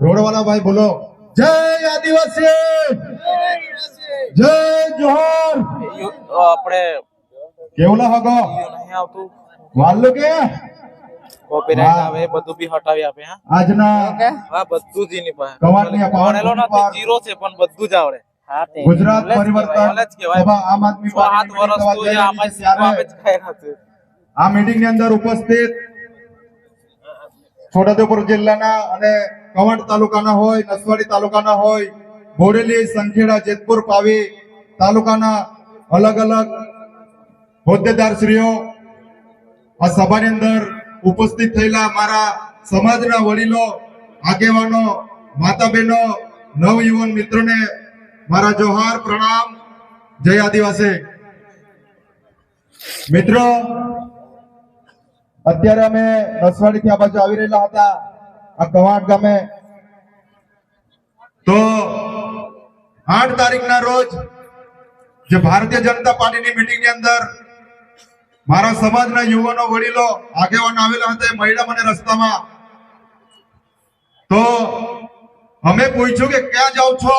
રોડવાલા ભાઈ બોલો. જય આદિવાસી. જય જોહર. આપણે કેવું હગો? નહીં આવતું. વાલ્લો કે? કોપીરાઈટ આવે બધું બી હટાવી આપે હા. આજના હા બધું જ એની પાસે. કવાટની આ પાવન ભણેલો ભૂમિ પર નથી જીરો છે પણ બધું જ આવડે. ગુજરાત પરિવર્તન. સભા આમ આદમી નથી. આ મીટિંગની અંદર ઉપસ્થિત છોટાઉદેપુર જિલ્લાના અને કવાંટ તાલુકાના હોય, નસવાડી તાલુકાના હોય, બોડેલી, સંખેડા, જેતપુર, પાવી તાલુકાના અલગ અલગ હોદ્દેદારશ્રીઓ આ સભાની અંદર ઉપસ્થિત થયેલા મારા સમાજના વડીલો, આગેવાનો માતા બહેનો નવયુવાન મિત્રોને મારા જોહાર, પ્રણામ. જય આદિવાસી. મિત્રો, અત્યારે અમે નસવાડી થી આ બાજુ આવી રહેલા હતા. આ કવાંટ ગામે. તો આઠ તારીખના રોજ જે ભારતીય જનતા પાર્ટીની મીટિંગની અંદર મારા સમાજના યુવાનો વડીલો, આગેવાન આવેલા હતા મહિલા મને રસ્તામાં. તો અમે પૂછ્યું કે ક્યાં જાઓ છો?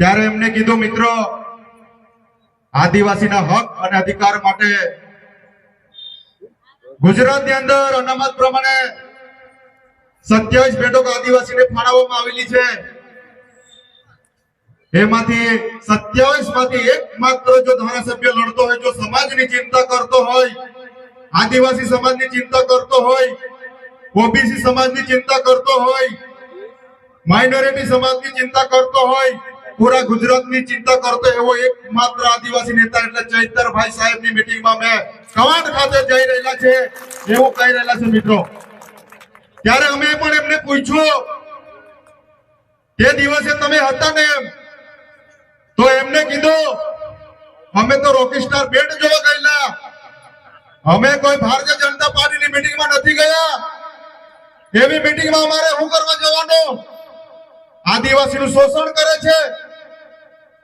ત્યારે એમને કીધું, મિત્રો, આદિવાસીના હક અને અધિકાર માટે ગુજરાતની અંદર અનામત પ્રમાણે સત્યાવીસ બેઠકો આદિવાસીને ફાળવવામાં આવેલી છે. એમાંથી સત્યાવીસમાંથી એક જો ધારાસભ્ય લડતો હોય, જો સમાજની ચિંતા કરતો હોય, આદિવાસી સમાજની ચિંતા કરતો હોય, ઓબીસી સમાજની ચિંતા કરતો હોય, માઇનોરિટી સમાજની ચિંતા કરતો હોય, પૂરા ગુજરાતની ચિંતા કરતો એવો એક આદિવાસી નેતા એટલે ચૈતરભાઈ સાહેબની મીટિંગમાં મેં કવાંટ ખાતે જઈ રહેલા છે. એવું કહી રહેલા છે મિત્રો. ત્યારે અમે પણ એમને પૂછ્યું તે દિવસે તમે હતા ને એમ? તો એમને કીધું, અમે તો રોકી સ્ટાર બેટ જોવા ગયેલા. અમે કોઈ ભારતીય જનતા પાર્ટીની મીટિંગમાં નથી ગયા. એવી મીટિંગમાં અમારે શું કરવા જવાનું? આદિવાસીનું શોષણ કરે છે.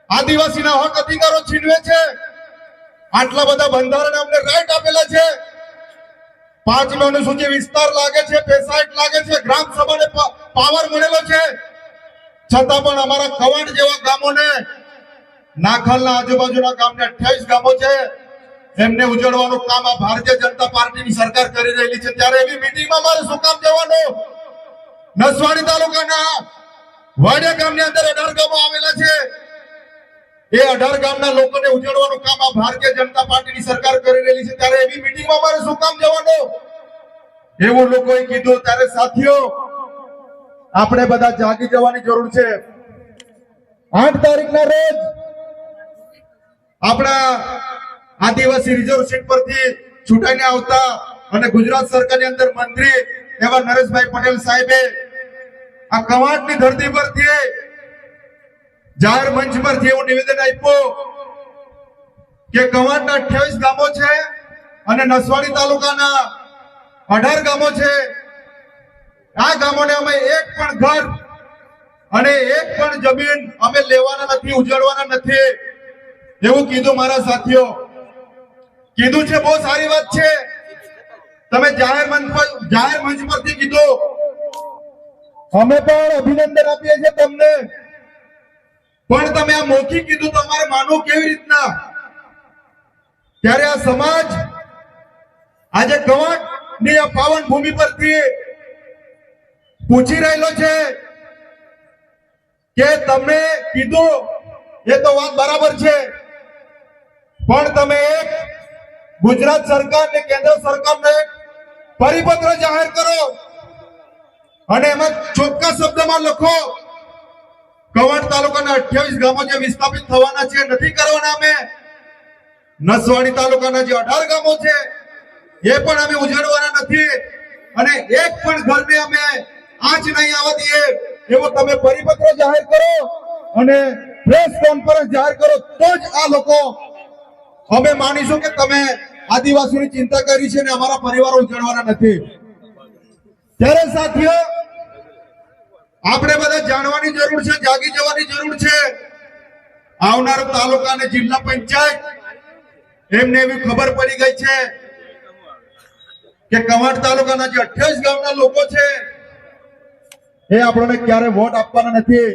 આદિવાસીના હક અધિકારો છીનવે છે. આટલા બધા બંધારણ અમને રાઈટ આપેલા છે. પાંચમો અનુસૂચિ વિસ્તાર લાગે છે પેસાઇટ લાગે છે, ગ્રામ સભાને પાવર મળેલો છે. છતાં પણ અમારા કવાડ જેવા ગામોને, નાખલના આજુબાજુના ગામને અઠ્યાવીસ ગામો છે, એમને ઉજળવાનું કામ આ ભારતીય જનતા પાર્ટીની સરકાર કરી રહેલી છે. ત્યારે એવી મીટિંગમાં મારે શું કામ જવાનું? નસવાડી તાલુકાના વાડિયા ગામની અંદર અઢાર ગામો આવેલા છે. એ અઢાર ગામના લોકોને ઉજળવાનું કામ આ ભારતીય જનતા પાર્ટીની સરકાર કરી રહેલી છે. ત્યારે એવી મીટિંગમાં મારે શું કામ જવાનું? એવું લોકોએ કીધું. ત્યારે સાથીઓ, આપણે બધા જાગી જવાની જરૂર છે. આઠ તારીખના રોજ આપણા આદિવાસી રિઝર્વ સીટ પરથી ચૂંટાઈને આવતા અને ગુજરાત સરકારની અંદર મંત્રી એવા નરેશભાઈ પટેલ સાહેબે આ કવાંટની ધરતી પરથી જાહેર મંચ પરથી એવું નિવેદન આપ્યું કે કવાંટના અઠ્યાવીસ ગામો છે અને નસવાડી તાલુકાના અઢાર ગામો છે. આ ગામોને અમે એક પણ ઘર અને એક પણ જમીન અમે લેવાના નથી ઉજાડવાના નથી. એવું કીધું મારા સાથીઓ. કીધું છે, બહુ સારી વાત છે. તમે જાહેર મંચ પર, જાહેર મંચ પરથી કીધું. અમે પણ અભિનંદન આપીએ છીએ તમને. પણ તમે આ મૌખિક કીધું તમારે માનવું કેવી રીતના? ત્યારે આ સમાજ આજે કવટની આ પાવન ભૂમિ પરથી પૂછી રહેલો છે કે તમે કીધું, એ તો વાત બરાબર છે, પણ તમે એક ગુજરાત સરકાર ને કેન્દ્ર સરકારને એક પરિપત્ર જાહેર કરો અને એમાં ચોખ્ખા શબ્દમાં લખો કવાંટ તાલુકાના અઠ્યાવીસ ગામો જે વિસ્થાપિત થવાના છે, નથી કરવાના અમે. નસવાડી તાલુકાના જે અઢાર ગામો છે, એ પણ અમે ઉજાડવાના નથી. અને એક પણ ઘરને અમે આંચ નહીં આવવા દઈએ એવો તમે પરિપત્ર જાહેર કરો અને પ્રેસ કોન્ફરન્સ જાહેર કરો તો જ આ લોકો અમે માનીશું કે તમે આદિવાસીની ચિંતા કરી છે અને અમારા પરિવારો ઉજાડવાના નથી. ત્યારે સાથીઓ આપણે બધા જાણવાની જરૂર છે, જાગી જવાની જરૂર છે. આવનાર તાલુકા અને જિલ્લા પંચાયત, એમને એવી ખબર પડી ગઈ છે કે કવાંટ તાલુકાના જે અઠ્યાવીસ ગામના લોકો છે, એ આપણને ક્યારે વોટ આપવાના નથી.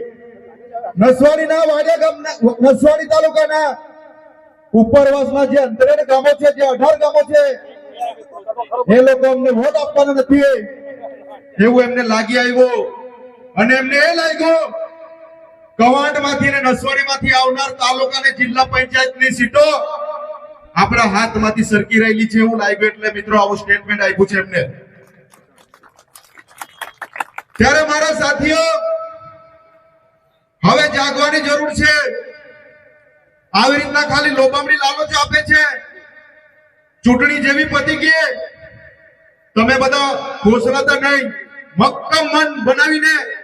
નસવાડીના વાડિયા ગામના, નસવાડી તાલુકાના ઉપરવાસના જે અંતરેના ગામો છે, જે અઢાર ગામો છે, એ લોકો અમને વોટ આપવાના નથી. એવું એમને લાગી આવ્યું. અને એમને એ લાગ્યું કવાંટમાંથી ને માંથી આવનાર તાલુકા અને જિલ્લા પંચાયતની સીટો આપણા હાથમાંથી સરકી રહેલી છે એવું લાગ્યું એટલે મિત્રો આવું સ્ટેટમેન્ટ આપ્યું છે એમને. ત્યારે મારા સાથીઓ, હવે જાગવાની જરૂર છે. આવી રીતના ખાલી લોબામણી લાલચ આપે છે. ચૂંટણી જેવી પતી ગઈ. તમે બધા ઘોષણાતા નહીં. મક્કમ મન બનાવીને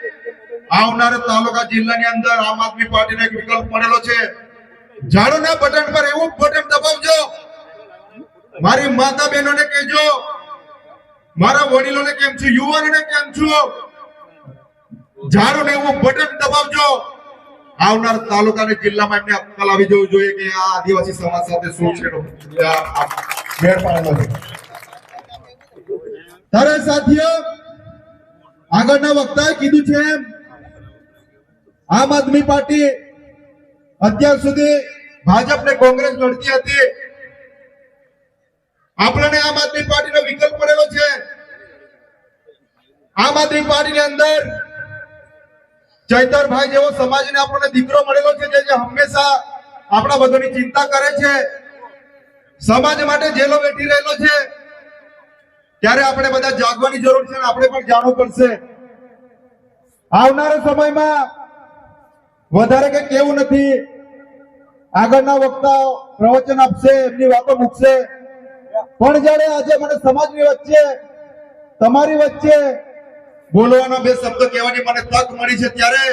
આવનારા તાલુકા જિલ્લાની અંદર આમ આદમી પાર્ટીનો એક વિકલ્પ મળેલો છે. ઝાડુના બટન પર એવું બટન દબાવજો. મારી માતા બહેનોને કહેજો. મારા વડીલોને કેમ છું? યુવાનોને કેમ છું? ઝાડુને એવું બટન દબાવજો. આવનાર તાલુકા જિલ્લામાં એમને અક્કલ આવી જવું જોઈએ કે આ આદિવાસી સમાજ સાથે શું છે? મેળ પાડેલો આગળના વક્તાએ કીધું છે એમ આમ આદમી પાર્ટી અત્યાર સુધી ભાજપ ને કોંગ્રેસ લડતી હતી. આપણને આમ આદમી પાર્ટીનો વિકલ્પ પડેલો છે. આમ આદમી પાર્ટીની અંદર ચૈતરભાઈ જેવો સમાજને આપણને દીકરો મળેલો છે જે હંમેશા આપણા બધાની ચિંતા કરે છે. સમાજ માટે જેલો બેઠી રહેલો છે. ત્યારે આપણે બધા જાગવાની જરૂર છે આપણે પણ જાણવું પડશે. આવનારા સમયમાં વધારે કઈ કેવું નથી. આગળના વક્તાઓ પ્રવચન આપશે, એમની વાતો મૂકશે. પણ જયારે આજે મને સમાજની વચ્ચે, તમારી વચ્ચે બોલવાનો બે શબ્દ કહેવાની મને તક મળી છે, ત્યારે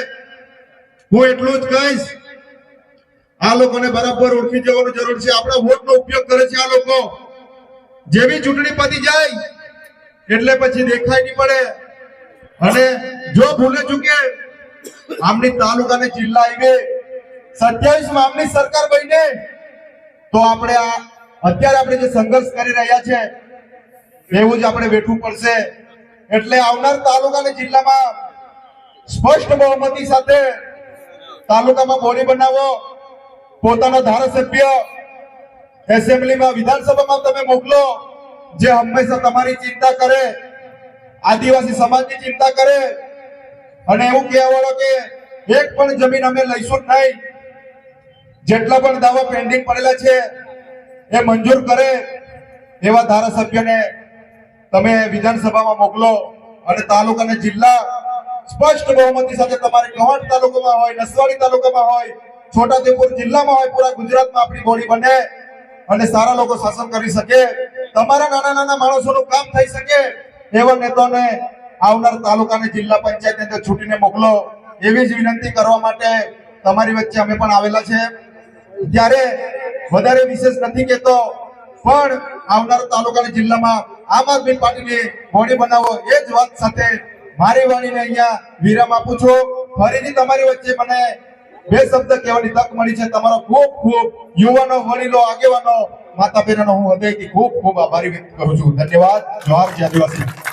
હું એટલું જ કહીશ. આ લોકોને બરાબર ઓળખી જવાનું જરૂર છે. આપણા વોટનો ઉપયોગ કરે છે આ લોકો. જેવી ચૂંટણી પતી જાય, એટલે પછી દેખાય નહીં પડે. અને જો ભૂલે ચૂકે આમની તાલુકા ને જિલ્લા હાઈવે સત્યાવીસમાં આમની સરકાર બનીને તો આપણે આ અત્યારે આપણે જે સંઘર્ષ કરી રહ્યા છે, એવું જ આપણે વેઠવું પડશે. એટલે આવનાર તાલુકા અને જિલ્લામાં સ્પષ્ટ બહુમતી સાથે તાલુકામાં બોડી બનાવો. પોતાના ધારાસભ્ય એસેમ્બલીમાં વિધાનસભામાં તમે મોકલો, જે હંમેશા તમારી ચિંતા કરે, આદિવાસી સમાજની ચિંતા કરે અને એવું કહેવાળો કે એક પણ જમીન અમે લઈશું નહીં. જેટલા પણ દાવા પેન્ડિંગ પડેલા છે, એ મંજૂર કરે એવા ધારાસભ્યને તમે વિધાનસભામાં મોકલો અને તાલુકા અને જિલ્લા સ્પષ્ટ બહુમતી સાથે તમારે કવાંટ તાલુકામાં હોય, નસવાડી તાલુકામાં હોય, છોટાઉદેપુર જિલ્લામાં હોય, પૂરા ગુજરાતમાં આપણી બોડી બને અને સારા લોકો શાસન કરી શકે, તમારા નાના નાના માણસોનું કામ થઈ શકે એવા નેતાઓને આવનાર તાલુકાની જિલ્લા પંચાયત અંદર છૂટીને મોકલો. એવી જ વિનંતી કરવા માટે તમારી વચ્ચે અમે પણ આવેલા છે. ત્યારે વધારે વિશેષ નથી કેતો પણ આવનાર તાલુકા અને જિલ્લામાં આમ આદમી પાર્ટીની બોડી બનાવો એ જ વાત સાથે મારી વાણીને અહીંયા વિરામ આપું છું. ફરીથી તમારી વચ્ચે મને બે શબ્દ કહેવાની તક મળી છે. તમારો ખૂબ ખૂબ યુવાનો, વડીલો, આગેવાનો માતા પિતાનો હું હૃદયથી ખૂબ ખૂબ આભારી વ્યક્ત કરું છું. ધન્યવાદ. જવાબ આદિવાસી.